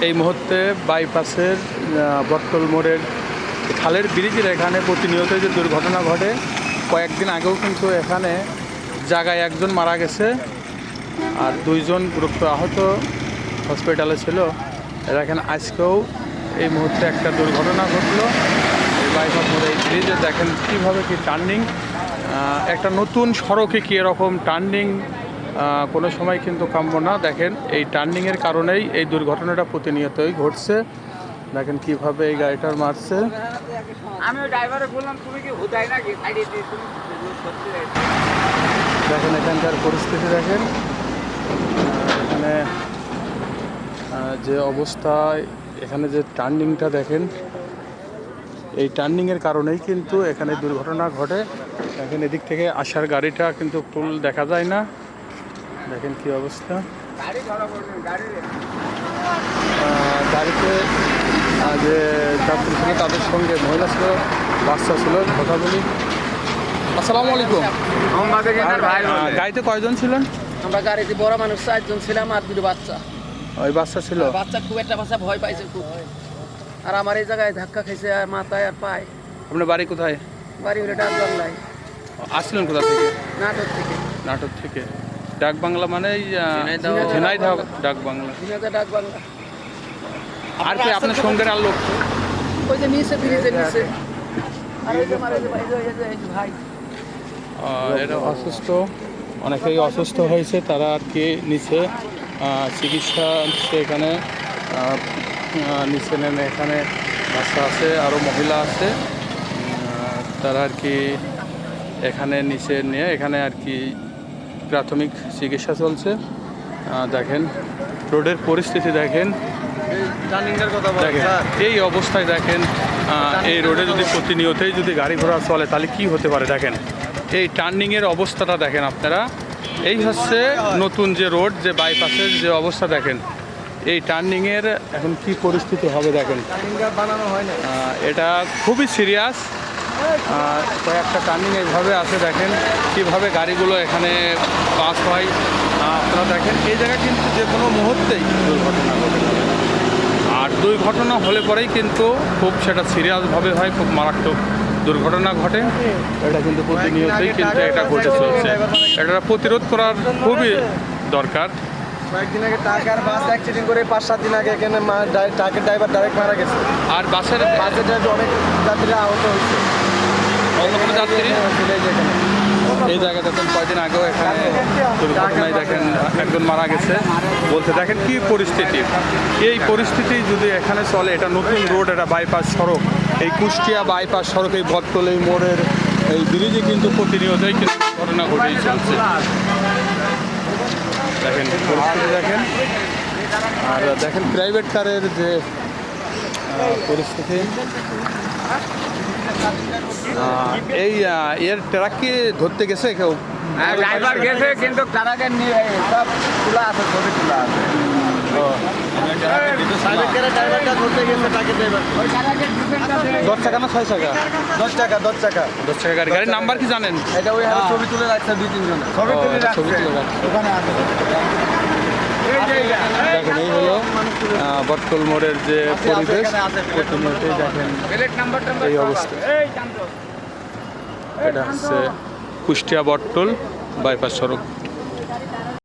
এই মুহূর্তে বাইপাসের আহ, বটতল মোড়ের খালের ব্রিজের এখানে প্রতিনিয়ত যে দুর্ঘটনা ঘটে কয়েকদিন আগেও কিন্তু এখানে জায়গায় একজন মারা গেছে আর দুইজন গুরুত্ব আহত হসপিটালে ছিল। এরা এখানে আজকেও এই মুহূর্তে একটা দুর্ঘটনা ঘটলো। এই বাইপাস মোড়ে এই ব্রিজে দেখেন কীভাবে কি টার্নিং একটা নতুন সড়কে কি এরকম টার্নিং কোনো সময় কিন্তু কাম্য না। দেখেন এই টার্নিংয়ের কারণেই এই দুর্ঘটনাটা প্রতিনিয়তই ঘটছে। দেখেন কীভাবে এই গাড়িটার মারছে। দেখেন এখানকার পরিস্থিতি দেখেন। এখানে যে অবস্থায় এখানে যে টার্নিংটা দেখেন। এই টার্নিংয়ের কারণেই কিন্তু এখানে দুর্ঘটনা ঘটে। দেখেন এদিক থেকে আসার গাড়িটা কিন্তু ফুল দেখা যায় না। দেখেন কি অবস্থা। গাড়ি ধরা পড়বে গাড়ি আহ, গাড়িতে যে যাত্রী ছিল তাদের সঙ্গে মহিলা ছিল বাচ্চা ছিল কথা বলি। আসসালামু আলাইকুম। গাড়িতে কয়জন ছিলেন? আমরা গাড়িতে বড় মানুষ চারজন ছিলাম আর দুটো বাচ্চা। ওই বাচ্চা ছিল? বাচ্চা খুব একটা বাচ্চা ভয় পাইছে খুব। আর আমার এই জায়গায় ধাক্কা খাইছে আর মাথায় আর পায়। আপনার বাড়ি কোথায়? বাড়ি হলে ডাক বাংলায় আসলেন কোথা থেকে? নাটক থেকে। নাটক থেকে। ডাক বাংলা মানে ঝিনাইদহ। ডাক বাংলা ডাক বাংলা আর কি আপনার সঙ্গের আর লোক? ওই যে নিচে ব্রিজের নিচে আর ওই যে ভাই, এরা অসুস্থ। অনেকেই অসুস্থ হয়েছে তারা আর কি নিচে চিকিৎসা এখানে। নিচে নেমে এখানে বাচ্চা আছে আরও মহিলা আছে। তারা আর কি এখানে নিচে নিয়ে এখানে আর কি প্রাথমিক চিকিৎসা চলছে। দেখেন রোডের পরিস্থিতি দেখেন। দেখেন এই অবস্থায় দেখেন এই রোডে যদি প্রতিনিয়তই যদি গাড়ি ঘোড়া চলে তাহলে কি হতে পারে? দেখেন এই টার্নিংয়ের অবস্থাটা দেখেন আপনারা। এই হচ্ছে নতুন যে রোড যে বাইপাসের যে অবস্থা দেখেন। এই টার্নিংয়ের এখন কি পরিস্থিতি হবে দেখেন। এটা খুবই সিরিয়াস কয়েকটা টার্নিং এইভাবে আছে দেখেন কীভাবে গাড়িগুলো এখানে পাস হয়। আপনারা দেখেন এই জায়গায় কিন্তু যে কোনো মুহূর্তেই দুর্ঘটনা ঘটে আর দুর্ঘটনা হলে পরেই কিন্তু খুব সেটা সিরিয়াসভাবে হয় খুব মারাত্মক দুর্ঘটনা ঘটে। এটা কিন্তু প্রতিনিয়তই কিন্তু এটা ঘটে চলছে। এটা প্রতিরোধ করার খুবই দরকার। কয়েকদিন আগে টাকার বাস অ্যাক্সিডেন্ট করে পাঁচ সাত দিন আগে এখানে ড্রাইভার ডাইরেক্ট মারা গেছে। আর বাসের বাসের অনেক যাত্রীরা আহত হয়েছে। অন্য কোনো যাত্রী? এই যে এখানে। এই জায়গা দেখেন, কয়দিন আগেও এখানে দুর্ঘটনায় দেখেন, একজন মারা গেছে। বলতে দেখেন কি পরিস্থিতি। এই পরিস্থিতি যদি এখানে চলে, এটা নতুন রোড, এটা বাইপাস সড়ক। এই কুষ্টিয়া বাইপাস সড়ক, এই বটতল এই মোড়ের এই ব্রিজে কিন্তু প্রতিনিয়তই কিন্তু ঘটনা ঘটেই চলছে। দেখেন পরিস্থিতি, দেখেন। আর দেখেন প্রাইভেট কারের যে পরিস্থিতি। এই এর ট্রাক কি ধরতে গেছে কেউ? ড্রাইভার গেছে কিন্তু ট্রাকের নিয়ে সব তোলা আছে ছবি তোলা আছে। দশ টাকা না ছয় টাকা? দশ টাকা দশ টাকা। দশ টাকা গাড়ি। গাড়ির নাম্বার কি জানেন? এটা ওই হাতে ছবি তুলে রাখছে দুই তিনজন। ছবি তুলে রাখছে। ওখানে আছে। এই যে এইটা। দেখেন এই হলো আহ, মোড়ের যে পরিবেশ। দেখেন এই অবস্থা। এটা হচ্ছে কুষ্টিয়া বট্টল বাইপাস সড়ক।